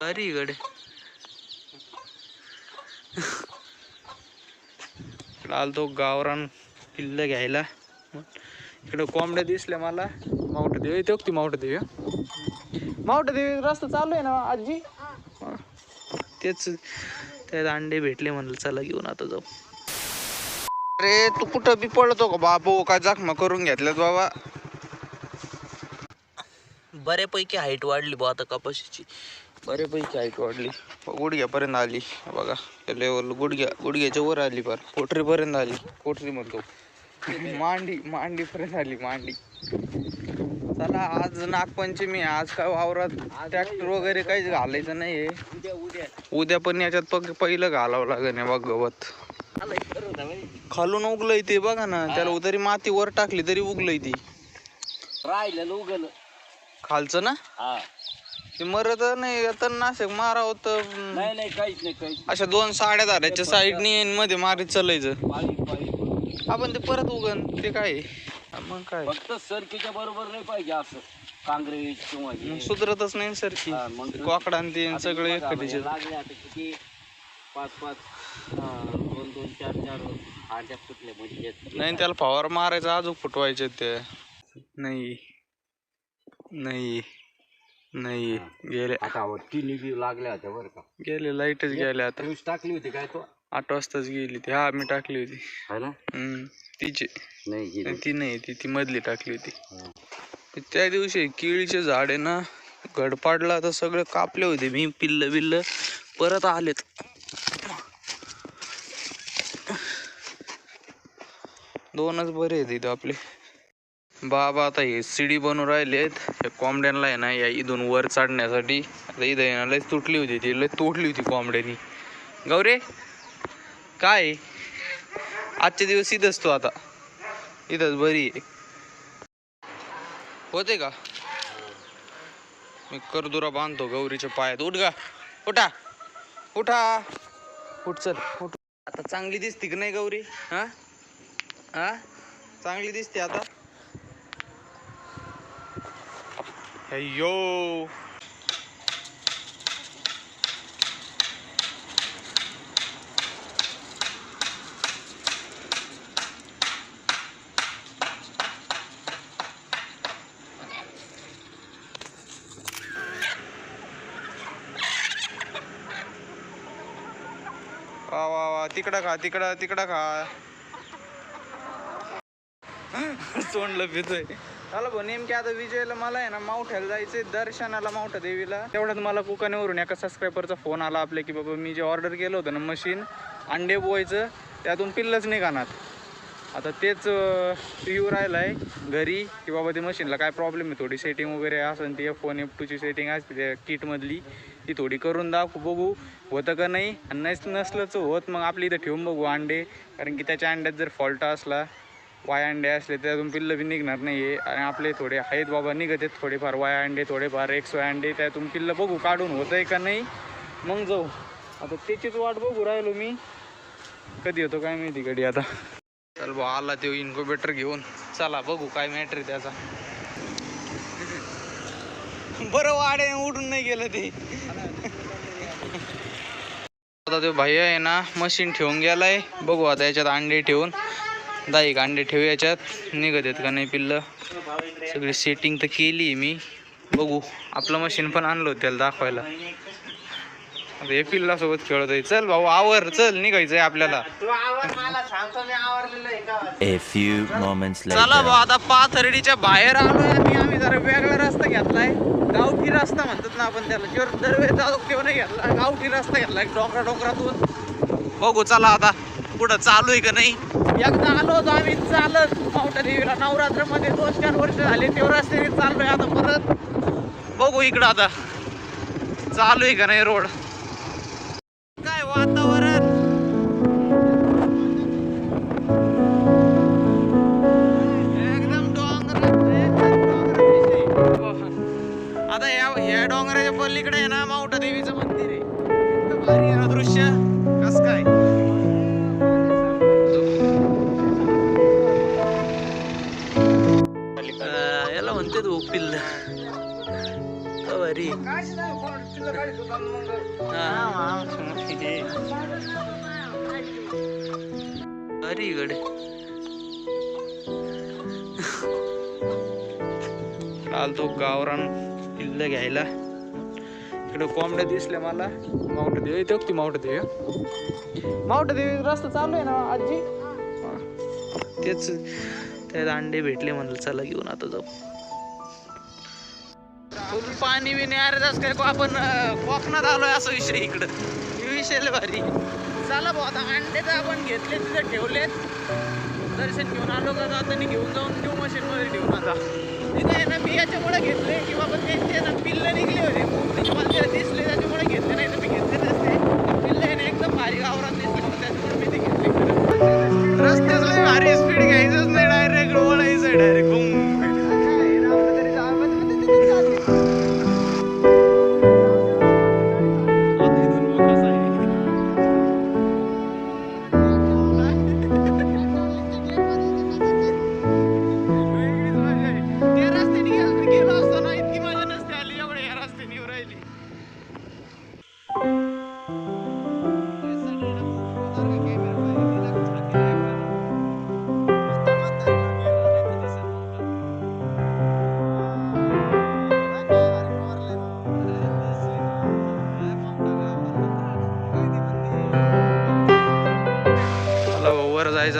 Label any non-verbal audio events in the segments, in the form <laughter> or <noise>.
अरे गडे इकडं आलतो गावरान किल्ला घ्यायला. इकडं कोंबड्या दिसल्या मला. मावट देव येते ती मावट देवी मावट देवी रस्ता चालू आहे ना आजी? तेच त्यात अंडे भेटले म्हणलं चला घेऊन आता जाऊ. अरे तू कुठं बी पडतो का बाबू? काय जखमा करून घेतल्यात बाबा? बऱ्यापैकी हाईट वाढली बा आता कपाशीची. बऱ्यापैकी हाईट वाढली गुडघ्यापर्यंत आली. बघा लेवल गुडघ्या गुडघ्याच्या वर आली फार कोठरीपर्यंत आली? कोठरी म्हणतो. मांडी मांडीपर्यंत आली मांडी. चला आज नागपंचमी. आज काय वावरात ट्रॅक्टर वगैरे काहीच घालायचं नाही उद्या पण याच्यात पहिलं घालावं लागेल बघ गवत. खालून उगलंय ते बघा ना. त्याला तरी माती वर टाकली तरी उगलंय ती. राहिलं उगल. खालचं ना? हा. ते मरत नाही तर नाशिक मारावं तर नाही नाही काहीच नाही काहीच अशा दोन साड्या धारायच्या साईडनी मध्ये मारीत चालायचं. नाही. पाळी पाळी. आपण ते परत उगन ते काय? आहे? मग काय? फक्त सरकीच्या बरोबर नाही पाहिजे असं. काँग्रेस किंवा हे. मग सुधरतच नाही सर की हा, मग कोकडा आणि ते आता सगळे बघा, एखादीचे लागले आता किती? पाच पाच दोन दोन चार चार हाड्या फुटले म्हणजे नाही त्याला फवार मारायचा अजून फुटवायचे ते. नाही. नाही. नाही गेले आता तिन्ही बी लागल्या होत्या बरं का. गेले लाईटच गेले आता. टाकली होती काय तो? आठ वाजताच गेली ती. हा मी टाकली होती. है ना? हम्म तिची. नाही गेली. ती नाही ती ती मधली टाकली होती. हा. त्या दिवशी केळीचे झाड आहे ना घड पाडला तर सगळे कापले होते. मी पिल्ल बिल्ल परत आलेत. दोनच बरे आहेत इथं आपले. बाबा आता हे सिडी बनवून राहिलेत. या कोंबड्यांना आहे ना या इथून वर चढण्यासाठी आता इथं आहे ना लय तुटली होती ती लय तोडली होती कोंबड्यानी. गौरे काय आजच्या दिवस इथंच तू आता. इथंच बरी आहे. होते का? मी करदुरा बांधतो गौरीच्या पायात. उठ गा. उठा. उठा. उठ चल. उठ. आता चांगली दिसते की नाही गौरी? हा? हा? चांगली दिसते आता? अय्यो वा वा वा. तिकडं खा तिकडं तिकडं खा. <laughs> तोंडलं पितोय चला भाऊ नेमके आता विजयला मला आहे ना मावठ्याला जायचंय दर्शनाला मावठा देवीला. तेवढ्यात मला कुकानेवरून एका सबस्क्रायबरचा फोन आला आपल्या की बाबा मी जे ऑर्डर केलं होतं ना मशीन अंडे बोवायचं त्यातून पिल्लच निघाणार आता तेच यू येऊ राहिलं आहे घरी की बाबा ते मशीनला काय प्रॉब्लेम आहे थोडी सेटिंग वगैरे असेल ती एफ वन एफ टूची सेटिंग असते त्या किटमधली ती थोडी करून दाखवू बघू. होतं का नाही? आणि नस नसलंच होत मग आपली इथं ठेवून बघू अंडे. कारण की त्याच्या अंड्यात जर फॉल्ट असला वाया अंडे असले तर त्यातून पिल्लं बी निघणार नाही आहे आणि आपले थोडे आहेत बाबा निघत आहेत थोडेफार वाया अंडे थोडेफार एक्स वाय अंडे. त्यातून पिल्लं बघू काढून होतं आहे का नाही. मग जाऊ. आता त्याचीच वाट बघू राहिलो मी. कधी होतो काय माहिती कधी आता. चल भाऊ आला तो इन्क्युबेटर घेऊन. चला बघू काय मॅटर त्याचा. बरं वाडे उडून नाही गेलं ते. आता तो भाई आहे ना मशीन ठेवून गेलाय. बघू आता याच्यात अंडे ठेवून. एक अंडे ठेवू याच्यात निघत आहेत का नाही पिल्लं? सगळी सेटिंग तर केली मी. बघू. आपलं मशीन पण आणलं होतं त्याला दाखवायला. आता हे पिल्ला सोबत खेळत आहे. चल भाऊ आवर. चल निघायचंय आपल्याला. A few moments चला later. भाऊ आता पाथर्डीच्या बाहेर आलोय आणि आम्ही जरा वेगळा रस्ता घेतलाय. गावठी रस्ता म्हणतात ना आपण त्याला. जर दरवेळेस जाऊ तेव्हा नाही घेतला. गावठी रस्ता घेतलाय डोंगरा डोंगरातून बघू चला आता. पुढं चालू आहे का नाही? एकदा आलो होतो आम्ही चालत. मावटा देवीला नवरात्रमध्ये दोन चार वर्ष झाले तेव्हा रस्त्याने चाललोय आता परत. बघू इकडं आता. चालू आहे का नाही रोड? काय वातावरण? एकदम डोंगर आता या या डोंगराच्या पलीकडे आहे ना माउंट देवीचं मंदिर आहे. भारी आहे दृश्य. कस काय? पिल्ल. अरे अरे गडे. आलतो गावरान पिल्ल घ्यायला. इकडे कोंबड्या दिसल्या मला. मावट देव येते ती मावट देव. मावट देवी रस्ता चालू आहे ना आजी? तेच त्यात अंडे भेटले म्हणलं चला घेऊन आता जाऊ. फुल पाणी बिणी अरे जास्त काय आपण कोकणात आलोय असं विषय इकडं. विषय भारी. चला भाऊ आता अंडे तर आपण घेतले तिथे ठेवलेत. दर्शन घेऊन आलो का जाताना घेऊन जाऊन देऊ मशीनमध्ये ठेवून आता. तिथे ना मी याच्यामुळे घेतले की बाबा त्यांचे ना पिल्ल निघले होते. मला दिसले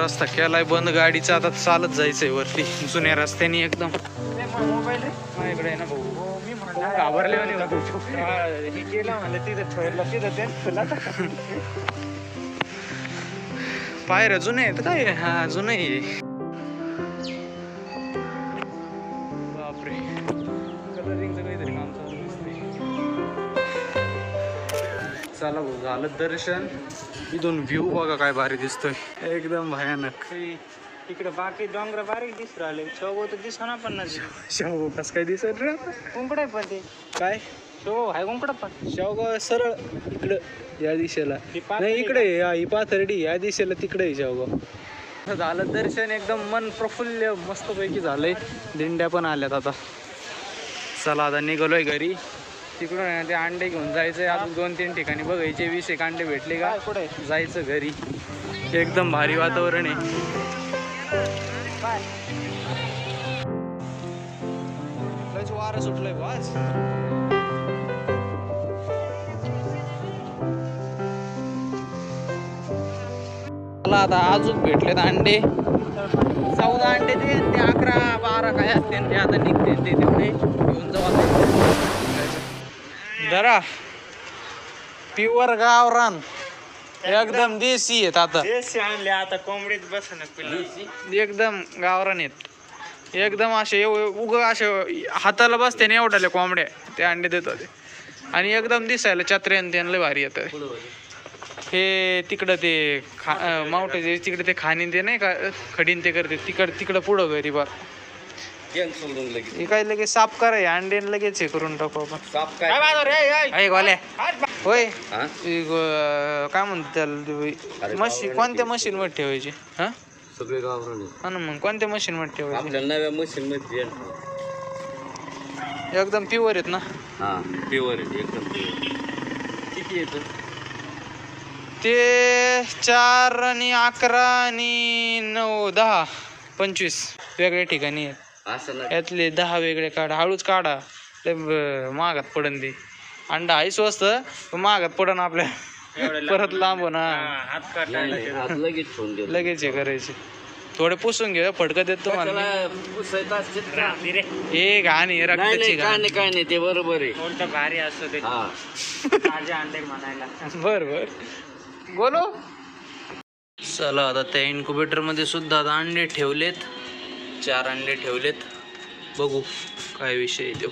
रस्ता केलाय बंद गाडीचा आता चालत जायचंय वरती. जुन्या रस्त्याने एकदम. मोबाईल माझ्याकडे आहे ना भाऊ. मी घाबरले पायऱ्या जुने आहेत काय? हा जुने झालं दर्शन. इथून व्ह्यू बघा काय भारी दिसतोय. एकदम भयानक. इकडे बाकी डोंगर बारीक दिसू राहिले. चौग तर दिसना पण ना शाहू कस काय दिसत आहे पण ते. काय? शो आहे कुंकड पण. शावगाव सरळ इकडं या दिशेला. नाही इकडे हा, पाथर्डी या दिशेला तिकडे आहे शावगाव झालं दर्शन एकदम मन प्रफुल्ल मस्तपैकी झालंय. दिंड्या पण आल्यात आता. चला आता निघालोय घरी. तिकडून आहे ना ते अंडे घेऊन जायचंय. अजून दोन तीन ठिकाणी बघायचे. वीस एक अंडे भेटले का? कुठे जायचं घरी. एकदम भारी वातावरण आहे. वारं सुटलंय बस. मला आता अजून भेटलेत अंडे. चौदा अंडे ते ते अकरा बारा काय असते ते आता निघते ते तेवढे. घेऊन जाऊ आता. धरा. प्युअर गावरान एकदम देशी आहेत आता. आणले आता कोंबडीत बस ना एकदम गावरान आहेत. एकदम असे एव- उग असे हाताला बसते ना एवढ्याले कोंबड्या. ते अंडे देत होते आणि एकदम दिसायला चत्र्यान त्यान लय भारी येतं. हे तिकडं ते खा मावटे तिकडे ते खाणीन ते नाही का खडीन ते करते. तिकड तिकडं पुढं घरी बा सोडून लगेच. हे काय लगेच साफ कराय अंडे न लगेच हे करून टाकू आपण. साप काय? होय. हा? हे ग- काय म्हणतात त्याला मशीन कोणत्या मशीन मध्ये ठेवायची? हा? सगळे गावरान हा ना मग कोणत्या मशीन मध्ये ठेवायची? आपल्या नव्या मशीन मध्ये एकदम प्युअर आहेत ना? हा प्युअर एकदम किती येतं ते चार आणि अकरा आणि नऊ दहा पंचवीस. वेगळ्या ठिकाणी आहेत. असं यातले दहा वेगळे काढा. हळूच काढा. ब- महागात पडन ते. अंडा आहे स्वस्त पण महागात पडन आपल्या. परत लांब ना नाही, नाही, हात लगेच ठेवून लगेच हे करायचे. थोडे पुसून घे फडकं देत तुम्हाला त्याला पुसायचं असते का? हे घाण हे नाही रक्ताची नाही काय घाण नाही काय नाही ते बरोबर आहे. कोणतं भारी असतं ते हा. ताजे अंडे म्हणायला. बर बर. बोलो? चला आता त्या इन्क्युबेटरमध्ये सुद्धा आता अंडे ठेवलेत. चार अंडे ठेवलेत. बघू काय विषय देऊ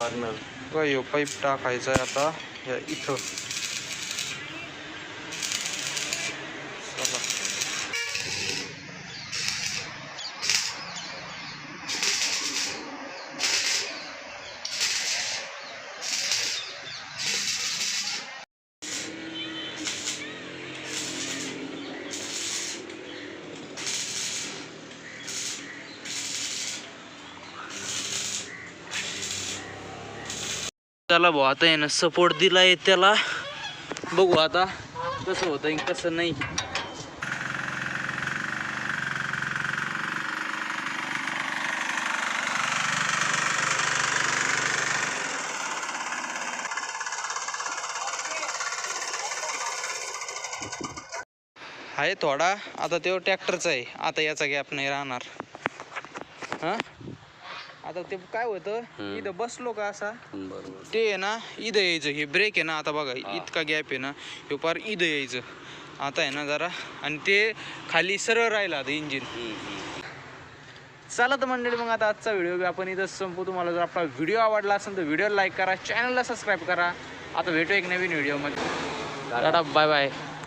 तो. काय पाईप टाकायचा आहे आता. या इथं. त्याला भाऊ आता यानं सपोर्ट दिला आहे त्याला. बघू आता कसं होतं कसं नाही. आहे थोडा आता तो ट्रॅक्टरचा आहे. आता याचा गॅप नाही राहणार. हा? आता ते काय होतं. इथं बसलो का असा बरोबर. ते आहे ना इथं यायचं. हे ब्रेक आहे ना आता बघा इतका गॅप आहे ना हे पार इथं यायचं. आता आहे ना जरा आणि ते खाली सरळ राहिलं आता इंजिन चला तर मंडळी मग आता आजचा व्हिडिओ आपण इथं संपू. तुम्हाला जर आपला व्हिडिओ आवडला असेल तर व्हिडिओ लाईक करा चॅनलला सबस्क्राईब करा. आता भेटू एक नवीन व्हिडिओमध्ये टाटा बाय बाय